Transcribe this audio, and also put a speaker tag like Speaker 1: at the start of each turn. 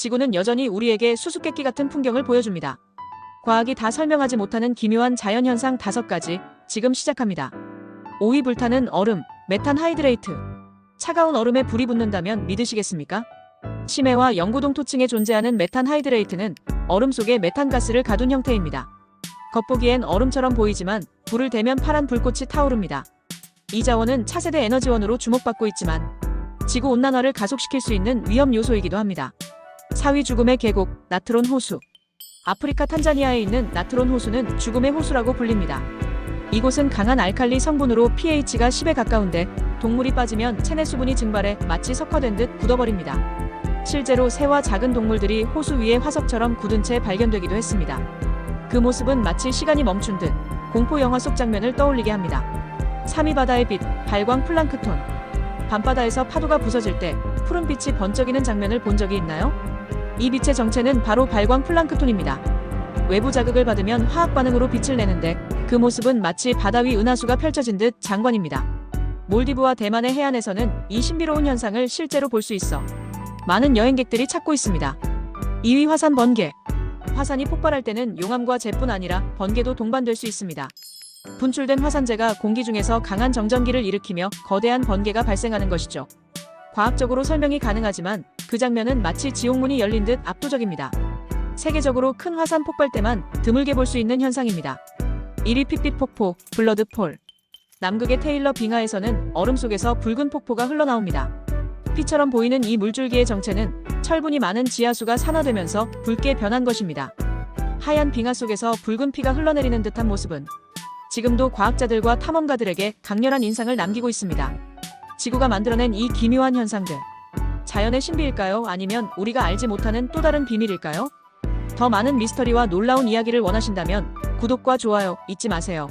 Speaker 1: 지구는 여전히 우리에게 수수께끼 같은 풍경을 보여줍니다. 과학이 다 설명하지 못하는 기묘한 자연현상 다섯 가지 지금 시작합니다. 5위 불타는 얼음, 메탄 하이드레이트. 차가운 얼음에 불이 붙는다면 믿으시겠습니까? 심해와 영구동 토층에 존재하는 메탄 하이드레이트는 얼음 속에 메탄가스를 가둔 형태입니다. 겉보기엔 얼음처럼 보이지만 불을 대면 파란 불꽃이 타오릅니다. 이 자원은 차세대 에너지원으로 주목받고 있지만 지구 온난화를 가속시킬 수 있는 위험 요소이기도 합니다. 4위 죽음의 계곡, 나트론 호수. 아프리카 탄자니아에 있는 나트론 호수는 죽음의 호수라고 불립니다. 이곳은 강한 알칼리 성분으로 pH가 10에 가까운데 동물이 빠지면 체내 수분이 증발해 마치 석화된 듯 굳어버립니다. 실제로 새와 작은 동물들이 호수 위에 화석처럼 굳은 채 발견되기도 했습니다. 그 모습은 마치 시간이 멈춘 듯 공포 영화 속 장면을 떠올리게 합니다. 3위 바다의 빛, 발광 플랑크톤. 밤바다에서 파도가 부서질 때 푸른 빛이 번쩍이는 장면을 본 적이 있나요? 이 빛의 정체는 바로 발광 플랑크톤입니다. 외부 자극을 받으면 화학 반응으로 빛을 내는데 그 모습은 마치 바다 위 은하수가 펼쳐진 듯 장관입니다. 몰디브와 대만의 해안에서는 이 신비로운 현상을 실제로 볼 수 있어 많은 여행객들이 찾고 있습니다. 2위 화산 번개. 화산이 폭발할 때는 용암과 재뿐 아니라 번개도 동반될 수 있습니다. 분출된 화산재가 공기 중에서 강한 정전기를 일으키며 거대한 번개가 발생하는 것이죠. 과학적으로 설명이 가능하지만 그 장면은 마치 지옥문이 열린 듯 압도적입니다. 세계적으로 큰 화산 폭발 때만 드물게 볼 수 있는 현상입니다. 1위 핏빛 폭포, 블러드 폴. 남극의 테일러 빙하에서는 얼음 속에서 붉은 폭포가 흘러나옵니다. 피처럼 보이는 이 물줄기의 정체는 철분이 많은 지하수가 산화되면서 붉게 변한 것입니다. 하얀 빙하 속에서 붉은 피가 흘러내리는 듯한 모습은 지금도 과학자들과 탐험가들에게 강렬한 인상을 남기고 있습니다. 지구가 만들어낸 이 기묘한 현상들. 자연의 신비일까요? 아니면 우리가 알지 못하는 또 다른 비밀일까요? 더 많은 미스터리와 놀라운 이야기를 원하신다면 구독과 좋아요 잊지 마세요.